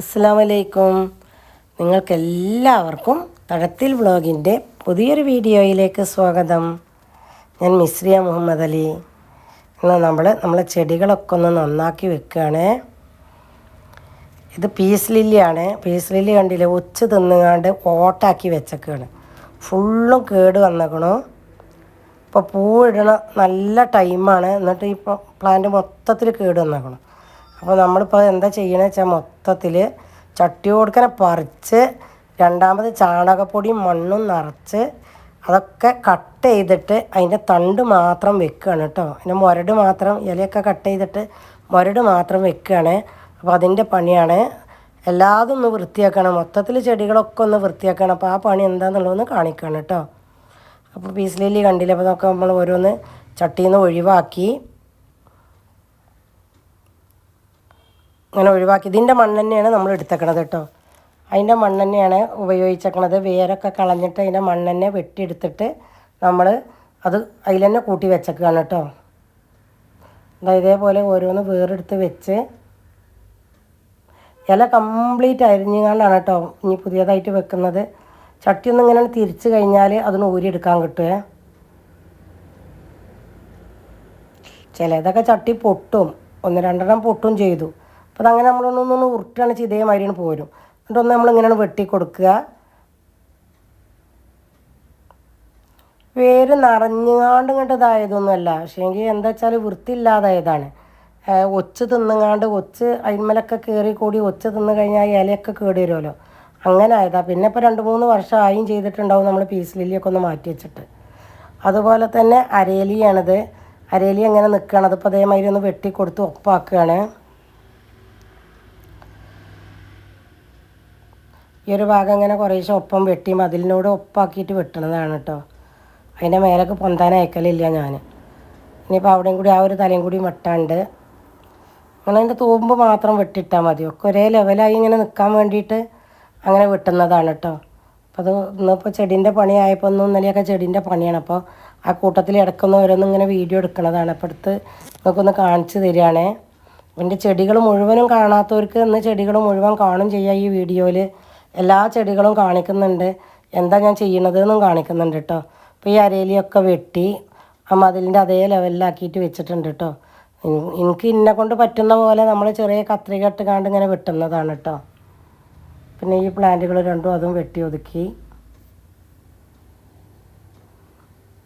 അസ്സാം വലൈക്കും നിങ്ങൾക്കെല്ലാവർക്കും തഴത്തിൽ വ്ളോഗിന്റെ പുതിയൊരു വീഡിയോയിലേക്ക് സ്വാഗതം. ഞാൻ മിസ്രിയ മുഹമ്മദ് അലി. ഇന്ന് നമ്മൾ നമ്മളെ ചെടികളൊക്കെ ഒന്ന് നന്നാക്കി വെക്കുകയാണ് ഇത് പീസ് ലില്ലിയാണ്. പീസ് ലില്ലി കണ്ടില്ലേ? ഒച്ച് തിന്നുകാണ്ട് ഓട്ടാക്കി വെച്ചേക്കാണ്. ഫുള്ളും കേട് വന്നേക്കണു. ഇപ്പോൾ പൂവിടണ നല്ല ടൈമാണ്. എന്നിട്ട് ഇപ്പോൾ പ്ലാന്റ് മൊത്തത്തിൽ കേട് വന്നേക്കണം. അപ്പോൾ നമ്മളിപ്പോൾ എന്താ ചെയ്യണമെന്ന് വെച്ചാൽ മൊത്തത്തിൽ ചട്ടി കൊടുക്കനെ പറിച്ച് രണ്ടാമത് ചാണകപ്പൊടിയും മണ്ണും നിറച്ച് അതൊക്കെ കട്ട് ചെയ്തിട്ട് അതിന്റെ തണ്ട് മാത്രം വെക്കുകയാണ് കേട്ടോ. അതിന്റെ മുരട് മാത്രം ഇലയൊക്കെ കട്ട് ചെയ്തിട്ട് മുരട് മാത്രം വെക്കുകയാണ് അപ്പോൾ അതിന്റെ പണിയാണ് എല്ലാതും ഒന്ന് വൃത്തിയാക്കണം. മൊത്തത്തിൽ ചെടികളൊക്കെ ഒന്ന് വൃത്തിയാക്കണം. അപ്പോൾ ആ പണി എന്താണെന്നുള്ളതൊന്ന് കാണിക്കണം കേട്ടോ. അപ്പോൾ പീസ് കണ്ടില്ല? അപ്പോൾ നമുക്ക് നമ്മൾ ഓരോന്ന് ചട്ടിയിൽ നിന്ന് ഒഴിവാക്കി അങ്ങനെ ഒഴിവാക്കി. ഇതിന്റെ മണ്ണ് തന്നെയാണ് നമ്മൾ എടുത്തേക്കണത് കേട്ടോ. അതിന്റെ മണ്ണ് തന്നെയാണ് ഉപയോഗിച്ചേക്കണത്. വേരൊക്കെ കളഞ്ഞിട്ട് അതിന്റെ മണ്ണ് തന്നെ വെട്ടിയെടുത്തിട്ട് നമ്മൾ അത് അതിൽ തന്നെ കൂട്ടി വെച്ചേക്കാണ് കേട്ടോ. ഇതേപോലെ ഓരോന്ന് വേറെടുത്ത് വെച്ച് ഇല കംപ്ലീറ്റ് അരിഞ്ഞുകൊണ്ടാണ് കേട്ടോ ഇനി പുതിയതായിട്ട് വെക്കുന്നത്. ചട്ടി ഇങ്ങനെ തിരിച്ച് കഴിഞ്ഞാൽ അതിന് ഊരിയെടുക്കാൻ കിട്ടുമേ ചിലതൊക്കെ ചട്ടി പൊട്ടും. ഒന്ന് രണ്ടെണ്ണം പൊട്ടും ചെയ്തു. അപ്പോൾ അതങ്ങനെ നമ്മളൊന്നൊന്ന് ഉരുട്ടാണ് ചെയ്ത് ഇതേമാതിരിയാണ് പോരും. എന്നിട്ട് ഒന്ന് നമ്മളിങ്ങനെയാണ് വെട്ടി കൊടുക്കുക. വേര് നിറഞ്ഞുകാണ്ട് ഇങ്ങോട്ട് ഇതായതൊന്നുമല്ല. പക്ഷേങ്കിൽ എന്താ വെച്ചാൽ വൃത്തിയില്ലാതായതാണ്. ഒച്ച് തിന്നുങ്ങാണ്ട് ഒച്ച് അതിന്മേലൊക്കെ കയറി കൂടി ഒച്ച് തിന്നു കഴിഞ്ഞാൽ ഇലയൊക്കെ കേടി വരുമല്ലോ. അങ്ങനെ ആയതാ. പിന്നെ ഇപ്പോൾ രണ്ട് മൂന്ന് വർഷം ആയും ചെയ്തിട്ടുണ്ടാവും നമ്മൾ പീസ് ലില്ലിയൊക്കെ ഒന്ന് മാറ്റി വെച്ചിട്ട്. അതുപോലെ തന്നെ അരേലിയാണിത്. അരേലി എങ്ങനെ നിൽക്കുകയാണ്? അതിപ്പോൾ അതേമാതിരി ഒന്ന് വെട്ടി കൊടുത്ത് ഒപ്പാക്കുകയാണ്. ഈ ഒരു ഭാഗം ഇങ്ങനെ കുറേശ്ശെ ഒപ്പം വെട്ടി മതിലിനോട് ഒപ്പാക്കിയിട്ട് വെട്ടണതാണ് കേട്ടോ. അതിന്റെ മേലേക്ക് പൊന്താൻ അയക്കലില്ല ഞാൻ ഇനിയിപ്പോൾ അവിടെയും കൂടി ആ ഒരു തലയും കൂടി വെട്ടാണ്ട് അങ്ങനെ അതിന്റെ തൂമ്പ് മാത്രം വെട്ടിട്ടാൽ മതി. ഒക്കെ ഒരേ ലെവലായി ഇങ്ങനെ നിൽക്കാൻ വേണ്ടിയിട്ട് അങ്ങനെ വെട്ടുന്നതാണ് കേട്ടോ. അപ്പോൾ അത് ഇന്നിപ്പോൾ ചെടീന്റെ പണിയായപ്പോൾ ഒന്നും ഇന്നലെയൊക്കെ ചെടീന്റെ പണിയാണ്. അപ്പോൾ ആ കൂട്ടത്തിൽ ഇടക്കുന്ന ഓരോന്നും ഇങ്ങനെ വീഡിയോ എടുക്കുന്നതാണ് അപ്പോൾ അടുത്ത് നിങ്ങൾക്കൊന്ന് കാണിച്ചു തരികയാണേ. എന്റെ ചെടികൾ മുഴുവനും കാണാത്തവർക്ക് ഇന്ന് ചെടികൾ മുഴുവൻ കാണും ചെയ്യാം ഈ വീഡിയോയിൽ എല്ലാ ചെടികളും കാണിക്കുന്നുണ്ട്. എന്താ ഞാൻ ചെയ്യണതെന്നും കാണിക്കുന്നുണ്ട് കേട്ടോ അപ്പോൾ ഈ അരയിലൊക്കെ വെട്ടി ആ മതിലിന്റെ അതേ ലെവലിലാക്കിയിട്ട് വെച്ചിട്ടുണ്ട് കേട്ടോ എനിക്ക് ഇന്നെ കൊണ്ട് പറ്റുന്ന പോലെ നമ്മൾ ചെറിയ കത്രിക ഇട്ടുകാണ്ട് ഇങ്ങനെ വെട്ടുന്നതാണ് കേട്ടോ പിന്നെ ഈ പ്ലാന്റുകൾ രണ്ടും അതും വെട്ടി ഒതുക്കി.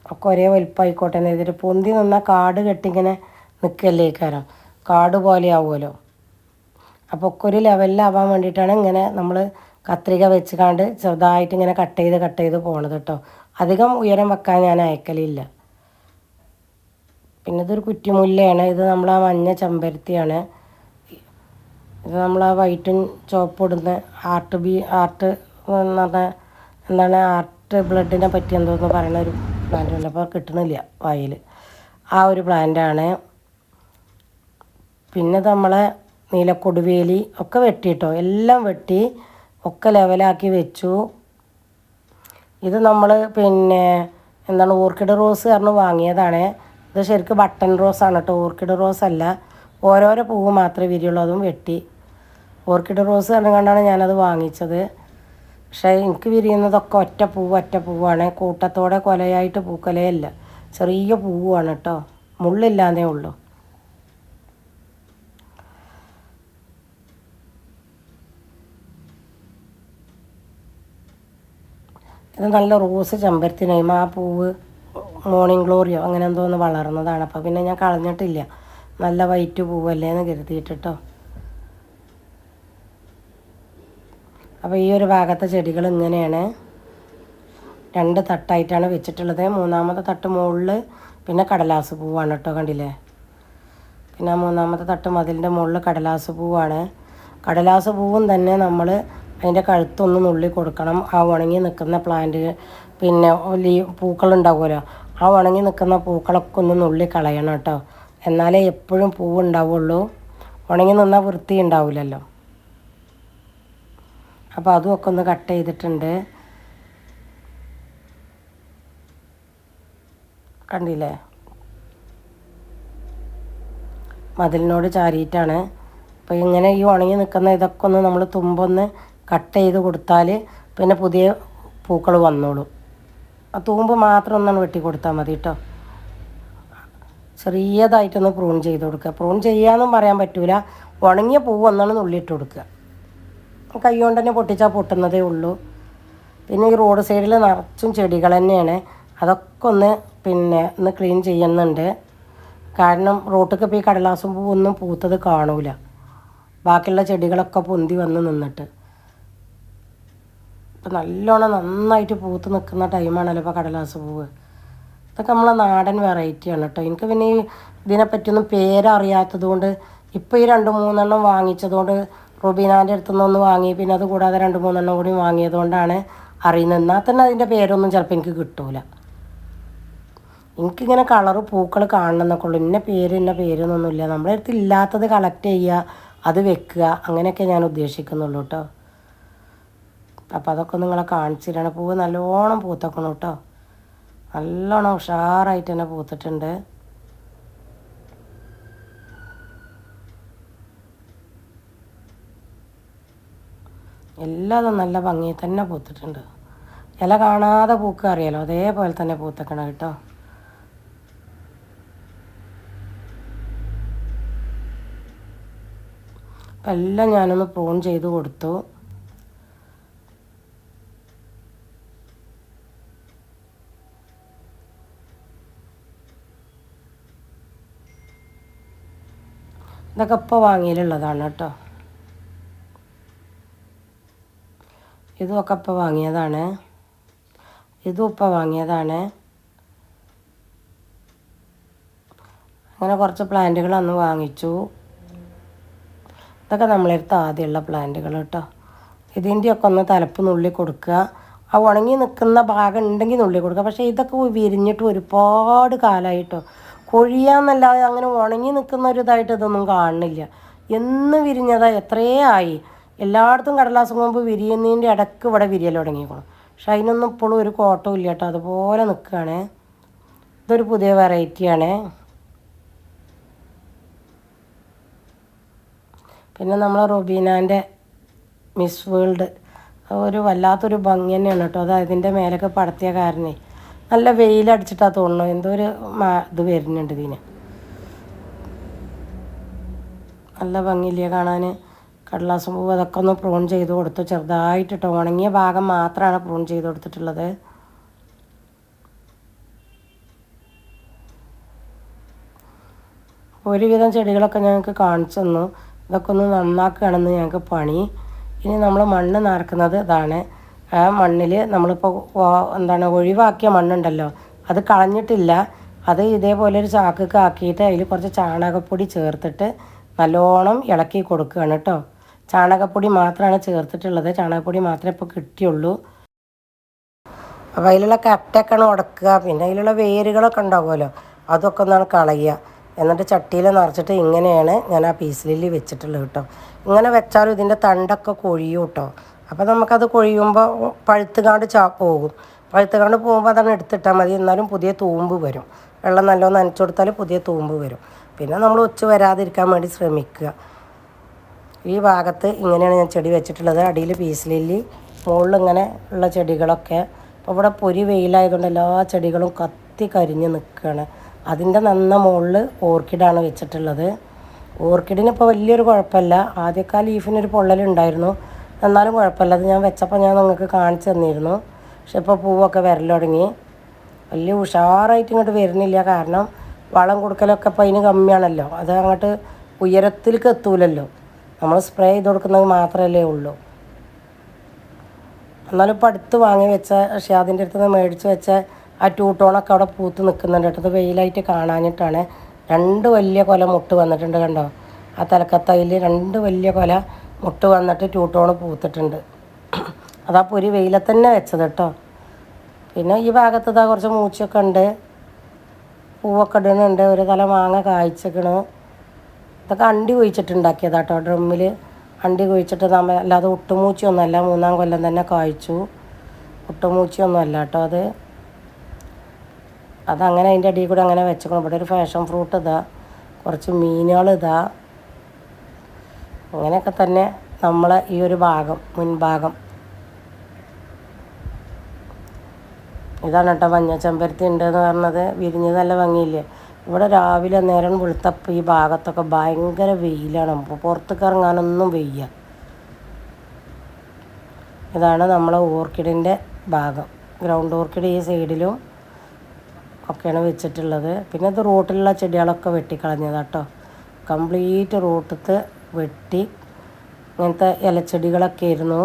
ഒക്കെ ഒരേ വലിപ്പമായിക്കോട്ടെ എന്ന് എഴുതിയിട്ട് പൊന്തി നിന്നാൽ കാട് കെട്ടിങ്ങനെ നിൽക്കല്ലേ കാരണം കാട് പോലെ ആവുമല്ലോ അപ്പോൾ ഒക്കെ ഒരു ലെവലിലാവാൻ വേണ്ടിയിട്ടാണ് ഇങ്ങനെ നമ്മൾ കത്രിക വെച്ച് കണ്ട് ചെറുതായിട്ട് ഇങ്ങനെ കട്ട് ചെയ്ത് കട്ട് ചെയ്ത് പോണത് കേട്ടോ അധികം ഉയരം വെക്കാൻ ഞാൻ അയക്കലില്ല. പിന്നെ ഇതൊരു കുറ്റിമുല്ലയാണ്. ഇത് നമ്മൾ ആ മഞ്ഞ ചെമ്പരത്തിയാണ്. ഇത് നമ്മൾ ആ വൈറ്റും ചുവപ്പിടുന്ന ആർട്ട് ബി ആർട്ട് എന്ന് പറഞ്ഞ എന്താണ് ആർട്ട് ബ്ലഡിനെ പറ്റി എന്തോന്ന് പറയുന്ന ഒരു പ്ലാന്റ് ഉണ്ട്. അപ്പോൾ കിട്ടണില്ല വായിൽ. ആ ഒരു പ്ലാന്റാണ് പിന്നെ നമ്മളെ നീലക്കൊടുവേലി ഒക്കെ വെട്ടിയിട്ടോ എല്ലാം വെട്ടി ഒക്കെ ലെവലാക്കി വെച്ചു. ഇത് നമ്മൾ പിന്നെ എന്താണ് ഓർക്കിഡ് റോസ് കാരണം വാങ്ങിയതാണ്. ഇത് ശരിക്കും ബട്ടൺ റോസ് ആണ് കേട്ടോ ഓർക്കിഡ് റോസ് അല്ല. ഓരോരോ പൂവ് മാത്രമേ വിരിയുള്ളൂ അതും വെട്ടി. ഓർക്കിഡ് റോസ് കണ്ടുകൊണ്ടാണ് ഞാനത് വാങ്ങിച്ചത്. പക്ഷേ എനിക്ക് വിരിയുന്നതൊക്കെ ഒറ്റ പൂവ് ഒറ്റ പൂവാണ്. കൂട്ടത്തോടെ കൊലയായിട്ട് പൂക്കലയല്ല ചെറിയ പൂവാണ് കേട്ടോ മുള്ളില്ലാന്നേ ഉള്ളൂ. ഇത് നല്ല റോസ് ചെമ്പരത്തിനയും ആ പൂവ് മോർണിംഗ് ഗ്ലോറിയോ അങ്ങനെ എന്തോ ഒന്ന് വളർന്നതാണ്. അപ്പോൾ പിന്നെ ഞാൻ കളഞ്ഞിട്ടില്ല. നല്ല വൈറ്റ് പൂവല്ലേ എന്ന് കരുതിയിട്ടോ അപ്പോൾ ഈ ഒരു ഭാഗത്തെ ചെടികൾ ഇങ്ങനെയാണ്. രണ്ട് തട്ടായിട്ടാണ് വെച്ചിട്ടുള്ളത്. മൂന്നാമത്തെ തട്ട് മുകളിൽ പിന്നെ കടലാസ് പൂവാണ് കേട്ടോ കണ്ടില്ലേ? പിന്നെ മൂന്നാമത്തെ തട്ട് മതിലിന്റെ മുകളിൽ കടലാസ് പൂവാണ്. കടലാസ് പൂവും തന്നെ നമ്മൾ അതിന്റെ കഴുത്തൊന്ന് നുള്ളി കൊടുക്കണം. ആ ഉണങ്ങി നിൽക്കുന്ന പ്ലാന്റ് പിന്നെ ലീ പൂക്കളുണ്ടാവുമല്ലോ. ആ ഉണങ്ങി നിൽക്കുന്ന പൂക്കളൊക്കെ ഒന്ന് നുള്ളി കളയണം കേട്ടോ. എന്നാലേ എപ്പോഴും പൂവ് ഉണ്ടാവുള്ളൂ. ഉണങ്ങി നിന്നാൽ വൃത്തി ഉണ്ടാവില്ലല്ലോ. അപ്പോൾ അതുമൊക്കെ ഒന്ന് കട്ട് ചെയ്തിട്ടുണ്ട്. കണ്ടില്ലേ? മതിലിനോട് ചാരിയിട്ടാണ്. അപ്പോൾ ഇങ്ങനെ ഈ ഉണങ്ങി നിൽക്കുന്ന ഇതൊക്കെ ഒന്ന് നമ്മൾ തുമ്പൊന്ന് കട്ട് ചെയ്ത് കൊടുത്താൽ പിന്നെ പുതിയ പൂക്കൾ വന്നോളും. ആ തൂമ്പ് മാത്രം ഒന്നാണ് വെട്ടി കൊടുത്താൽ മതി കേട്ടോ ചെറിയതായിട്ടൊന്ന് പ്രൂൺ ചെയ്ത് കൊടുക്കുക. പ്രൂൺ ചെയ്യാമെന്നും പറയാൻ പറ്റൂല. ഉണങ്ങിയ പൂവ് ഒന്നാണ് നുള്ളിയിട്ട് കൊടുക്കുക. കൈ കൊണ്ട് തന്നെ പൊട്ടിച്ചാൽ പൊട്ടുന്നതേ ഉള്ളൂ. പിന്നെ ഈ റോഡ് സൈഡിൽ നിറച്ചും ചെടികൾ തന്നെയാണ്. അതൊക്കെ ഒന്ന് പിന്നെ ഒന്ന് ക്ലീൻ ചെയ്യുന്നുണ്ട്. കാരണം റോട്ടൊക്കെ ഇപ്പോൾ ഈ കടലാസും പൂവൊന്നും പൂത്തത് കാണൂല. ബാക്കിയുള്ള ചെടികളൊക്കെ പൊന്തി വന്ന് നിന്നിട്ട്. ഇപ്പം നല്ലോണം നന്നായിട്ട് പൂത്ത് നിൽക്കുന്ന ടൈമാണല്ലോ ഇപ്പോൾ കടലാസ് പൂവ്. ഇതൊക്കെ നമ്മളെ നാടൻ വെറൈറ്റിയാണ് കേട്ടോ എനിക്ക് പിന്നെ ഈ ഇതിനെപ്പറ്റിയൊന്നും പേരറിയാത്തത് കൊണ്ട് ഇപ്പോൾ ഈ രണ്ട് മൂന്നെണ്ണം വാങ്ങിച്ചതുകൊണ്ട് റുബീനാന്റെ അടുത്തു ഒന്ന് വാങ്ങി പിന്നെ അത് കൂടാതെ രണ്ട് മൂന്നെണ്ണം കൂടി വാങ്ങിയത് കൊണ്ടാണ് അറിയുന്നത്. എന്നാൽ തന്നെ അതിന്റെ പേരൊന്നും ചിലപ്പോൾ എനിക്ക് കിട്ടൂല. എനിക്കിങ്ങനെ കളറ് പൂക്കൾ കാണണം എന്നൊക്കെ ഉള്ളൂ. ഇന്ന പേര് ഇന്ന പേരൊന്നുമില്ല നമ്മുടെ അടുത്ത് ഇല്ലാത്തത് കളക്ട് ചെയ്യുക അത് വെക്കുക അങ്ങനെയൊക്കെ ഞാൻ ഉദ്ദേശിക്കുന്നുള്ളൂ കേട്ടോ അപ്പോൾ അതൊക്കെ നിങ്ങളെ കാണിച്ചിട്ടാണ് പൂവ് നല്ലോണം പൂത്തക്കണം കേട്ടോ നല്ലോണം ഉഷാറായിട്ട് തന്നെ പൂത്തിട്ടുണ്ട്. എല്ലാതും നല്ല ഭംഗി തന്നെ പൂത്തിട്ടുണ്ട്. ഇല കാണാതെ പൂക്ക അറിയാലോ? അതേപോലെ തന്നെ പൂത്തക്കണം കേട്ടോ. എല്ലാം ഞാനൊന്ന് പ്രൂൺ ചെയ്ത് കൊടുത്തു. ഇതൊക്കെ ഇപ്പോൾ വാങ്ങിയിലുള്ളതാണ് കേട്ടോ. ഇതും ഒക്കെ ഇപ്പോൾ വാങ്ങിയതാണ്. ഇതും ഇപ്പോൾ വാങ്ങിയതാണ്. അങ്ങനെ കുറച്ച് പ്ലാന്റുകൾ അന്ന് വാങ്ങിച്ചു. ഇതൊക്കെ നമ്മളെടുത്ത് ആദ്യമുള്ള പ്ലാന്റുകൾ കേട്ടോ. ഇതിന്റെയൊക്കെ ഒന്ന് തലപ്പ് നുള്ളി കൊടുക്കുക. ആ ഉണങ്ങി നിൽക്കുന്ന ഭാഗം ഉണ്ടെങ്കിൽ നുള്ളി കൊടുക്കുക. പക്ഷേ ഇതൊക്കെ വിരിഞ്ഞിട്ട് ഒരുപാട് കാലമായിട്ടോ കൊഴിയാന്നല്ലാതെ അങ്ങനെ ഉണങ്ങി നിൽക്കുന്ന ഒരു ഇതായിട്ട് ഇതൊന്നും കാണുന്നില്ല. എന്ന് വിരിഞ്ഞതാ എത്രയേ ആയി. എല്ലായിടത്തും കടലാസം കൊമ്പ് വിരിയുന്നതിന്റെ ഇടയ്ക്ക് ഇവിടെ വിരിയൽ തുടങ്ങിയേക്കണം. പക്ഷെ അതിനൊന്നും ഇപ്പോഴും ഒരു കോട്ടവും ഇല്ല കേട്ടോ. അതുപോലെ നിൽക്കുകയാണ്. ഇതൊരു പുതിയ വെറൈറ്റിയാണ്. പിന്നെ നമ്മളെ റുബീനാന്റെ മിസ് വേൾഡ്. ഒരു വല്ലാത്തൊരു ഭംഗി തന്നെയാണ് കേട്ടോ. അത് അതിന്റെ മേലൊക്കെ പടത്തിയ കാരണേ. നല്ല വെയിലടിച്ചിട്ടാണ് തോന്നുന്നു. എന്തോ ഒരു ഇത് വരുന്നുണ്ട് ഇതിന്. നല്ല ഭംഗിയില്ലേ കാണാൻ കടലാസം പൂവ് അതൊക്കെ ഒന്ന് പ്രൂൺ ചെയ്ത് കൊടുത്തു. ചെറുതായിട്ട് കേട്ടോ ഉണങ്ങിയ ഭാഗം മാത്രമാണ് പ്രൂൺ ചെയ്ത് കൊടുത്തിട്ടുള്ളത്. ഒരുവിധം ചെടികളൊക്കെ ഞങ്ങൾക്ക് കാണിച്ചു തന്നു. ഇതൊക്കെ ഒന്ന് നന്നാക്കുകയാണെന്ന് ഞങ്ങൾക്ക് പണി. ഇനി നമ്മൾ മണ്ണ് നിറക്കുന്നത് ഇതാണ്. ആ മണ്ണിൽ നമ്മളിപ്പോൾ എന്താണ് ഒഴിവാക്കിയ മണ്ണുണ്ടല്ലോ. അത് കളഞ്ഞിട്ടില്ല. അത് ഇതേപോലെ ഒരു ചാക്കൊക്കെ ആക്കിയിട്ട് അതിൽ കുറച്ച് ചാണകപ്പൊടി ചേർത്തിട്ട് നല്ലോണം ഇളക്കി കൊടുക്കുകയാണ് കേട്ടോ ചാണകപ്പൊടി മാത്രമാണ് ചേർത്തിട്ടുള്ളത്. ചാണകപ്പൊടി മാത്രമേ ഇപ്പോൾ കിട്ടിയുള്ളൂ. അപ്പോൾ അതിലുള്ള കട്ടയൊക്കെ ഉടക്കുക. പിന്നെ അതിലുള്ള വേരുകളൊക്കെ ഉണ്ടാവുമല്ലോ. അതൊക്കെ ഒന്നാണ് കളയുക. എന്നിട്ട് ചട്ടിയിൽ നിറച്ചിട്ട് ഇങ്ങനെയാണ് ഞാൻ ആ പീസിലിൽ വെച്ചിട്ടുള്ളത് കേട്ടോ ഇങ്ങനെ വെച്ചാലും ഇതിന്റെ തണ്ടൊക്കെ കൊഴിയും അപ്പോൾ നമുക്കത് കൊഴിയുമ്പോൾ പഴുത്തുകാണ്ട് ചാ പോകും. പഴുത്തുകാണ്ട് പോകുമ്പോൾ അതാണ് എടുത്തിട്ടാൽ മതി. എന്നാലും പുതിയ തൂമ്പ് വരും. വെള്ളം നല്ലോണം നനച്ചു കൊടുത്താൽ പുതിയ തൂമ്പ് വരും. പിന്നെ നമ്മൾ ഒച്ച വരാതിരിക്കാൻ വേണ്ടി ശ്രമിക്കുക. ഈ ഭാഗത്ത് ഇങ്ങനെയാണ് ഞാൻ ചെടി വെച്ചിട്ടുള്ളത്. അടിയിൽ പീസിലില്ലി മുകളിൽ ഇങ്ങനെ ഉള്ള ചെടികളൊക്കെ. അപ്പോൾ ഇവിടെ പൊരി വെയിലായതുകൊണ്ട് എല്ലാ ചെടികളും കത്തി കരിഞ്ഞ് നിൽക്കുകയാണ് അതിന്റെ നന്ന മുകളിൽ ഓർക്കിഡാണ് വെച്ചിട്ടുള്ളത്. ഓർക്കിഡിന് ഇപ്പോൾ വലിയൊരു കുഴപ്പമില്ല. ആദ്യമൊക്കെ ആ ലീഫിനൊരു പൊള്ളലുണ്ടായിരുന്നു. എന്നാലും കുഴപ്പമില്ല. അത് ഞാൻ വെച്ചപ്പോൾ ഞാൻ നിങ്ങൾക്ക് കാണിച്ചു തന്നിരുന്നു. പക്ഷെ ഇപ്പോൾ പൂവൊക്കെ വരൽ തുടങ്ങി. വലിയ ഉഷാറായിട്ട് ഇങ്ങോട്ട് വരുന്നില്ല. കാരണം വളം കൊടുക്കലൊക്കെ ഇപ്പോൾ അതിന് കമ്മിയാണല്ലോ. അത് അങ്ങോട്ട് ഉയരത്തിലേക്ക് എത്തൂലല്ലോ. നമ്മൾ സ്പ്രേ ചെയ്ത് കൊടുക്കുന്നത് മാത്രമല്ലേ ഉള്ളൂ. എന്നാലും ഇപ്പോൾ അടുത്ത് വാങ്ങി വെച്ച അതിന്റെ അടുത്ത് നിന്ന് മേടിച്ച് വെച്ച ആ ടൂട്ടോണൊക്കെ അവിടെ പൂത്ത് നിൽക്കുന്നുണ്ട് കേട്ടോ. അത് വെയിലായിട്ട് കാണാനിട്ടാണ് രണ്ട് വലിയ കൊല മുട്ട് വന്നിട്ടുണ്ട് കണ്ടോ? ആ തലക്കത്തയിൽ രണ്ട് വലിയ കൊല മുട്ട് വന്നിട്ട് ട്യൂട്ടോണ് ടോണ് പൂത്തിട്ടുണ്ട്. അതാ പൊരി വെയിലെ തന്നെ വെച്ചത് കേട്ടോ പിന്നെ ഈ ഭാഗത്ത് ഇതാ കുറച്ച് മൂച്ചൊക്കെ ഉണ്ട്. പൂവൊക്കെ ഇടുന്നുണ്ട്. ഒരു തല മാങ്ങ കായ്ച്ചേക്കണ്. ഇതൊക്കെ അണ്ടി കുഴിച്ചിട്ടുണ്ടാക്കിയതാ കേട്ടോ ഡ്രമ്മിൽ അണ്ടി കുഴിച്ചിട്ട് നമ്മൾ അല്ലാതെ ഒട്ടുമൂച്ചിയൊന്നുമല്ല. മൂന്നാം കൊല്ലം തന്നെ കായ്ച്ചു. ഒട്ടുമൂച്ചിയൊന്നും അല്ല കേട്ടോ അത്. അതങ്ങനെ അതിന്റെ അടിയിൽ കൂടെ അങ്ങനെ വെച്ചേക്കണം. ഇവിടെ ഒരു ഫാഷൻ ഫ്രൂട്ട് ഇതാ. കുറച്ച് മീനുകൾ ഇതാ അങ്ങനെയൊക്കെ തന്നെ നമ്മളെ ഈ ഒരു ഭാഗം മുൻഭാഗം. ഇതാണ് കേട്ടോ മഞ്ഞ ചെമ്പരത്തി ഉണ്ട് എന്ന് പറഞ്ഞത്. വിരിഞ്ഞ് നല്ല ഭംഗിയില്ലേ? ഇവിടെ രാവിലെ നേരം വെളുത്തപ്പോൾ ഈ ഭാഗത്തൊക്കെ ഭയങ്കര വെയിലാണ്. അപ്പോൾ പുറത്തേക്ക് ഇറങ്ങാനൊന്നും വെയ്യ. ഇതാണ് നമ്മളെ ഓർക്കിഡിന്റെ ഭാഗം. ഗ്രൗണ്ട് ഓർക്കിഡ് ഈ സൈഡിലും ഒക്കെയാണ് വെച്ചിട്ടുള്ളത്. പിന്നെ ഇത് റോട്ടിലുള്ള ചെടികളൊക്കെ വെട്ടിക്കളഞ്ഞത് കേട്ടോ കംപ്ലീറ്റ് റോട്ടത്ത് വെട്ടി. ഇങ്ങനത്തെ ഇലച്ചെടികളൊക്കെ ആയിരുന്നു.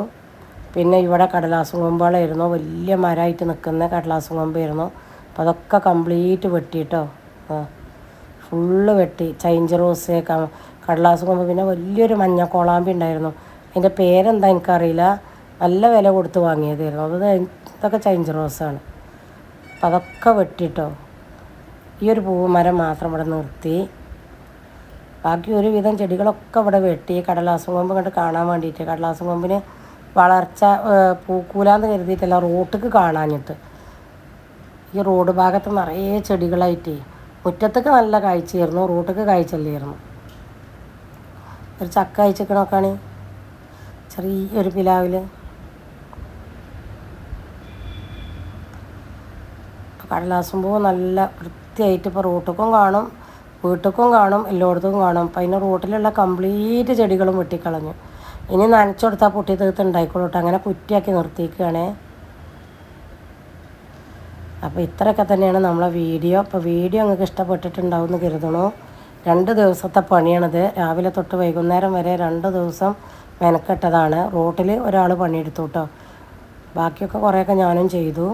പിന്നെ ഇവിടെ കടലാസും കൊമ്പുകളായിരുന്നു. വലിയ മരമായിട്ട് നിൽക്കുന്ന കടലാസും കൊമ്പായിരുന്നു. അപ്പം അതൊക്കെ കംപ്ലീറ്റ് വെട്ടിട്ടോ. ഫുള്ള് വെട്ടി. ചൈഞ്ച് റോസ് കടലാസും കൊമ്പ്. പിന്നെ വലിയൊരു മഞ്ഞ കോളാമ്പി ഉണ്ടായിരുന്നു. അതിന്റെ പേരെന്താ എനിക്കറിയില്ല. നല്ല വില കൊടുത്ത് വാങ്ങിയതായിരുന്നു. അത് ഇതൊക്കെ ചൈഞ്ച് റോസാണ് അപ്പം അതൊക്കെ വെട്ടിട്ടോ. ഈ ഒരു പൂവ് മരം മാത്രം ഇവിടെ നിർത്തി. ബാക്കി ഒരുവിധം ചെടികളൊക്കെ ഇവിടെ വെട്ടി കടലാസും കൊമ്പ് കണ്ട് കാണാൻ വേണ്ടിയിട്ട് കടലാസും കൊമ്പിന് വളർച്ച പൂക്കൂലാന്ന് കരുതിയിട്ടല്ല റോട്ടിക്ക് കാണാഞ്ഞിട്ട്. ഈ റോഡ് ഭാഗത്ത് നിറയെ ചെടികളായിട്ട് മുറ്റത്തൊക്കെ നല്ല കാഴ്ചയായിരുന്നു റോട്ടിക്ക് കാഴ്ചല്ലായിരുന്നു ഒരു ചക്ക അയച്ചിക്കണോക്കാണ് ചെറിയൊരു പിലാവിൽ കടലാസും പൂവ് നല്ല വൃത്തിയായിട്ട് ഇപ്പോൾ റോട്ടിക്കും കാണും. വീട്ടിക്കും കാണും എല്ലായിടത്തും കാണും. അപ്പം അതിന്റെ റോട്ടിലുള്ള കംപ്ലീറ്റ് ചെടികളും വെട്ടിക്കളഞ്ഞു. ഇനി നനച്ചു കൊടുത്താൽ പൊട്ടി തീർത്ത് ഉണ്ടായിക്കോളൂ അങ്ങനെ കുറ്റിയാക്കി നിർത്തിയിരിക്കുകയാണേ. അപ്പോൾ ഇത്രയൊക്കെ തന്നെയാണ് നമ്മളെ വീഡിയോ. അപ്പോൾ വീഡിയോ നിങ്ങൾക്ക് ഇഷ്ടപ്പെട്ടിട്ടുണ്ടാവും എന്ന് കരുതണു രണ്ട് ദിവസത്തെ പണിയാണിത്. രാവിലെ തൊട്ട് വൈകുന്നേരം വരെ രണ്ട് ദിവസം മെനക്കെട്ടതാണ്. റോട്ടിൽ ഒരാൾ പണിയെടുത്തു കേട്ടോ ബാക്കിയൊക്കെ കുറേയൊക്കെ ഞാനും ചെയ്തു.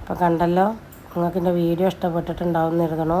അപ്പോൾ കണ്ടല്ലോ നിങ്ങൾക്ക് എന്റെ വീഡിയോ ഇഷ്ടപ്പെട്ടിട്ടുണ്ടാവും എന്ന് കരുതണു.